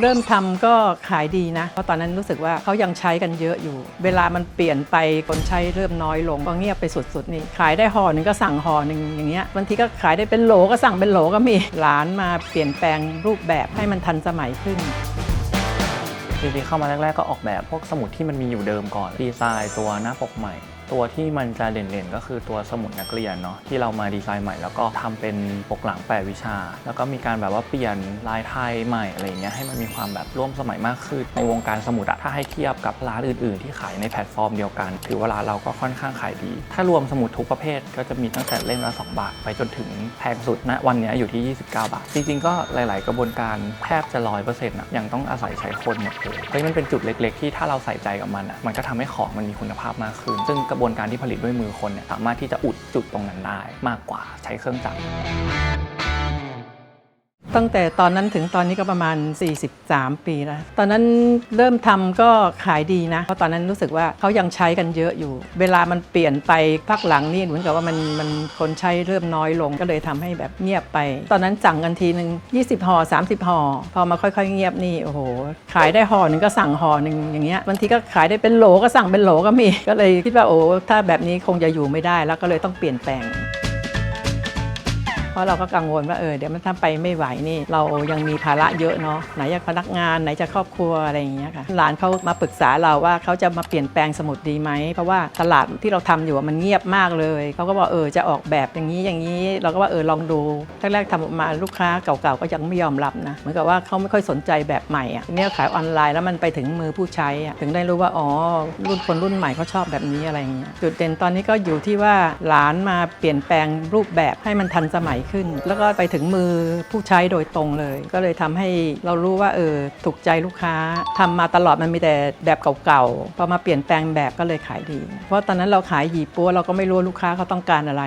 เริ่มทำก็ขายดีนะ เพราะตอนนั้นรู้สึกว่าเขายังใช้กันเยอะอยู่ เวลามันเปลี่ยนไปคนใช้เริ่มน้อยลงก็เงียบไปสุดๆนี่ขายได้ห่อหนึ่งก็สั่งห่อหนึ่งอย่างเงี้ยบางทีก็ขายได้เป็นโหลก็สั่งเป็นโหลก็มีหลานมาเปลี่ยนแปลงรูปแบบให้มันทันสมัยขึ้นจริงๆเข้ามาแรกๆก็ออกแบบพวกสมุดที่มันมีอยู่เดิมก่อนดีไซน์ตัวหน้าปกใหม่ ตัวที่มันจะเด่นๆ ก็คือตัวสมุดนักเรียนเนาะที่เรามาดีไซน์ใหม่แล้วก็ทำเป็นปกหลังแปดวิชา แล้วก็มีการแบบว่าเปลี่ยนลายไทยใหม่อะไรเงี้ยให้มันมีความแบบร่วมสมัยมากขึ้น ในวงการสมุดอะถ้าให้เทียบกับร้านอื่นๆ ที่ขายในแพลตฟอร์มเดียวกัน ถือว่าร้านเราก็ค่อนข้างขายดี ถ้ารวมสมุดทุกประเภทก็จะมีตั้งแต่เล่มละ 2 บาท ไปจนถึงแพงสุดณวันนี้อยู่ที่ 29 บาท จริงๆ ก็หลาย ๆ กระบวนการแทบจะร้อยเปอร์เซ็นต์อะยังต้องอาศัยใช้คนหมดเลยเฮ้ยมันเป็นจุดเล็ก ๆ ที่ถ้าเราใส่ใจกับมันอะมันก็ทำให้ของมันมีคุณภาพมากขึ้น ซึ่งกระบวนการที่ผลิตด้วยมือคนเนี่ยสามารถที่จะอุดจุดตรงนั้นได้มากกว่าใช้เครื่องจักร ตั้งแต่ตอนนั้นถึงตอนนี้ก็ประมาณ 43 ปีแล้ว ตอนนั้นเริ่มทำก็ขายดีนะ เพราะตอนนั้นรู้สึกว่าเขายังใช้กันเยอะอยู่ เวลามันเปลี่ยนไปพักหลังนี่เหมือนกับว่ามันมันคนใช้เริ่มน้อยลงก็เลยทำให้แบบเงียบไป ตอนนั้นสั่งกันทีหนึ่ง20ห่อ30ห่อพอมาค่อยๆ เงียบนี่โอ้โห ขายได้ห่อหนึ่งก็สั่งห่อหนึ่งอย่างเงี้ยบางทีก็ขายได้เป็นโหลก็สั่งเป็นโหลก็มี ก็เลยคิดว่าโอ้ถ้าแบบนี้คงจะอยู่ไม่ได้แล้วก็เลยต้องเปลี่ยนแปลง ราะเราก็กังวลว่าเออเดี๋ยวมันถ้าไปไม่ไหวนี่เรายังมีภาระเยอะเนาะไหนจะพนักงานไหนจะครอบครัวอะไรอย่างเงี้ยค่ะหลานเขามาปรึกษาเราว่าเขาจะมาเปลี่ยนแปลงสมุดดีไหมเพราะว่าตลาดที่เราทำอยู่มันเงียบมากเลยเขาก็บอกเออจะออกแบบอย่างนี้อย่างนี้ เราก็ว่าเออลองดูแรกๆทำออกมาลูกค้าเก่าๆก็ยังไม่ยอมรับนะเหมือนกับว่าเขาไม่ค่อยสนใจแบบใหม่อะทีนี้ขายออนไลน์แล้วมันไปถึงมือผู้ใช้อะถึงได้รู้ว่าอ๋อรุ่นคนรุ่นใหม่เขาชอบแบบนี้อะไรอย่างเงี้ยจุดเด่นตอนนี้ก็อยู่ที่ว่าหลานมาเปลี่ยนแปลงรูปแบบให้มันทันสมัยขึ้น แล้วก็ไปถึงมือผู้ใช้โดยตรงเลย ก็เลยทำให้เรารู้ว่าเออถูกใจลูกค้าทำมาตลอดมันมีแต่แบบเก่าๆพอมาเปลี่ยนแปลงแบบก็เลยขายดี เพราะตอนนั้นเราขายหยีปัวเราก็ไม่รู้ลูกค้าเขาต้องการอะไร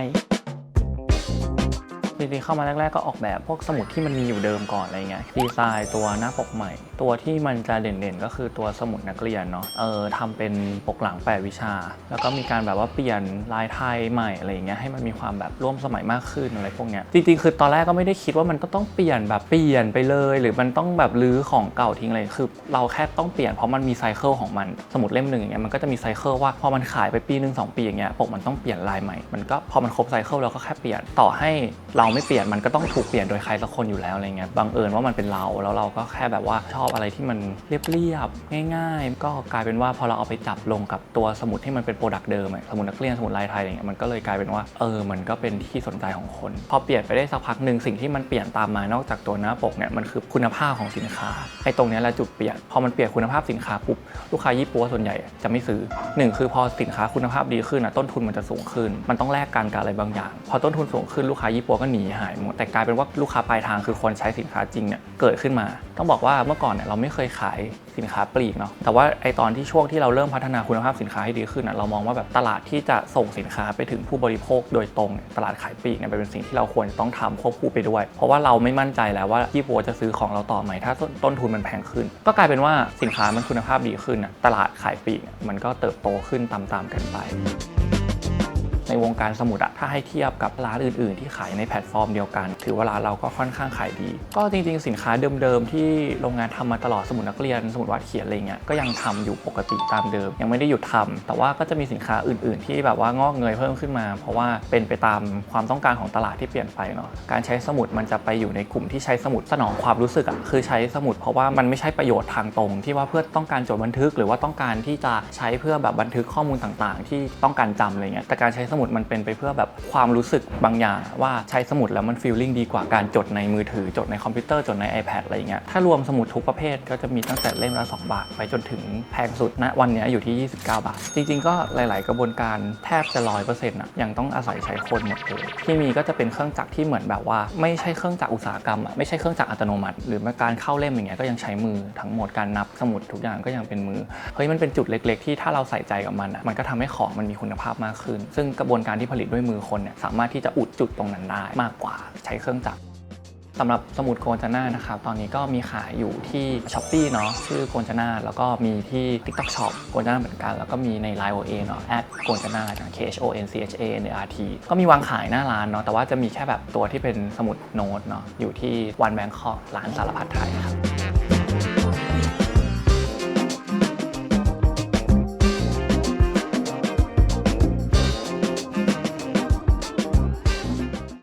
จริงๆเข้ามาแรกๆก็ออกแบบพวกสมุดที่มันมีอยู่เดิมก่อนอะไรเงี้ยดีไซน์ตัวหน้าปกใหม่ ตัวที่มันจะเด่นๆ ก็คือตัวสมุดนักเรียนเนาะเออทำเป็นปกหลังแปดวิชา แล้วก็มีการแบบว่าเปลี่ยนลายไทยใหม่อะไรเงี้ยให้มันมีความแบบร่วมสมัยมากขึ้นอะไรพวกเนี้ยจริงๆคือตอนแรกก็ไม่ได้คิดว่ามันก็ต้องเปลี่ยนแบบเปลี่ยนไปเลย หรือมันต้องแบบรื้อของเก่าทิ้งอะไรคือ เราแค่ต้องเปลี่ยนเพราะมันมีไซเคิลของมันสมุดเล่มหนึ่งอย่างเงี้ยมันก็จะมีไซเคิลว่าพอมันขายไปปีหนึ่งสองปีอย่างเงี้ยปกมันต้องเปลี่ยนลายใหม่มันก็พอมันครบไซเคิลเราก็แค่เปลี่ยนต่อให้เราไม่เปลี่ยนมันก็ต้องถูกเปลี่ยนโดยใครสักคนอยู่แล้วอะไรเงี้ยบังเอิญว่ามันเป็นเราแล้วเราก็แค่แบบว่าชอบอะไรที่มันเรียบๆง่าย ๆ ก็กลายเป็นว่าพอเราเอาไปจับลงกับตัวสมุดที่มันเป็นโปรดักต์เดิมสมุดนักเรียนสมุดลายไทยอะไรเงี้ยมันก็เลยกลายเป็นว่าเออมันก็เป็นที่สนใจของคน พอเปลี่ยนไปได้สักพักหนึ่งสิ่งที่มันเปลี่ยนตามมานอกจากตัวหน้าปกเนี่ยมันคือคุณภาพของสินค้าไอ้ตรงนี้แหละจุดเปลี่ยนพอมันเปลี่ยนคุณภาพสินค้าปุ๊บลูกค้ายี่ปัวส่วนใหญ่จะไม่ซื้อหนึ่งคือพอสินค้าคุณภาพดีขึ้นอะต้นทุนมันจะสูงขึ้น มันต้องแลกกันกับอะไรบางอย่าง พอต้นทุนสูงขึ้นลูกค้ายี่ปัวก็หนีหายหมดแต่กลายเป็นว่าลูกค้าปลายทางคือคนใช้สินค้าจริงเนี่ยเกิดขึ้นมา ต้องบอกว่าเมื่อก่อนเนี่ยเราไม่เคยขายสินค้าปลีกเนาะแต่ว่าไอตอนที่ช่วงที่เราเริ่มพัฒนาคุณภาพสินค้าให้ดีขึ้นอะเรามองว่าแบบตลาดที่จะส่งสินค้าไปถึงผู้บริโภคโดยตรงตลาดขายปลีกเนี่ยเป็นสิ่งที่เราควรจะต้องทำควบคู่ไปด้วย เพราะว่าเราไม่มั่นใจแล้วว่ายี่ปัวจะซื้อของเราต่อไหมถ้าต้นทุนมันแพงขึ้น ก็กลายเป็นว่าสินค้ามันคุณภาพดีขึ้นตลาดขายปลีกมันก็เติบโตขึ้นตามๆกันไป ในวงการสมุดอะถ้าให้เทียบกับร้านอื่น ๆ ที่ขายในแพลตฟอร์มเดียวกัน ถือว่าร้านเราก็ค่อนข้างขายดี ก็จริง ๆ สินค้าเดิม ๆ ที่โรงงานทำมาตลอดสมุดนักเรียน สมุดวาดเขียนอะไรเงี้ยก็ยังทำอยู่ปกติตามเดิม ยังไม่ได้หยุดทำแต่ว่าก็จะมีสินค้าอื่น ๆ ที่แบบว่างอกเงยเพิ่มขึ้นมา เพราะว่าเป็นไปตามความต้องการของตลาดที่เปลี่ยนไปเนาะการใช้สมุดมันจะไปอยู่ในกลุ่มที่ใช้สมุดสนองความรู้สึกอะคือใช้สมุดเพราะว่ามันไม่ใช่ประโยชน์ทางตรงที่ว่าเพื่อต้องการจดบันทึก หรือว่าต้องการที่จะใช้เพื่อแบบบันทึกข้อมูลต่าง ๆ ที่ต้องการจำอะไรเงี้ยแต่การใช้สมุดมันเป็นไปเพื่อแบบความรู้สึกบางอย่างว่าใช้สมุดแล้วมันฟีลลิ่งดีกว่าการจดในมือถือ จดในคอมพิวเตอร์จดใน iPad อะไรเงี้ยถ้ารวมสมุดทุกประเภทก็จะมีตั้งแต่เล่มละ 2 บาท ไปจนถึงแพงสุดณวันนี้อยู่ที่ 29 บาท จริง ๆ ก็หลาย ๆ กระบวนการแทบจะร้อยเปอร์เซ็นต์อะยังต้องอาศัยใช้คนหมดเลยที่มีก็จะเป็นเครื่องจักรที่เหมือนแบบว่า ไม่ใช่เครื่องจักรอุตสาหกรรมอะไม่ใช่เครื่องจักรอัตโนมัติ หรือแม้การเข้าเล่มอย่างเงี้ยก็ยังใช้มือทั้งหมดการนับสมุดทุกอย่างก็ยังเป็นมือเฮ้ยมันเป็นจุดเล็ก ๆ ที่ถ้าเราใส่ใจกับมันอะมันก็ทำให้ของมันมีคุณภาพมากขึ้น ซึ่งกระบวนการที่ผลิตด้วยมือคนเนี่ยสามารถที่จะอุดจุดตรงนั้นได้มากกว่าใช้เครื่องจักรสำหรับสมุดโกนจนานะครับ ตอนนี้ก็มีขายอยู่ที่ s h อ p e e เนาะชื่อโกนจนาแล้วก็มีที่ TikTok Shop โกนจนาเหมือนกัน แล้วก็มีใน Line OA เนาะแอดโกนจนา K H O N C H A N R T ก็มีวางขายหน้าร้านเนาะแต่ว่าจะมีแค่แบบตัวที่เป็นสมุดโน้ตเนาะอยู่ที่วันแบงคอกร้านสารพัดไทยครับ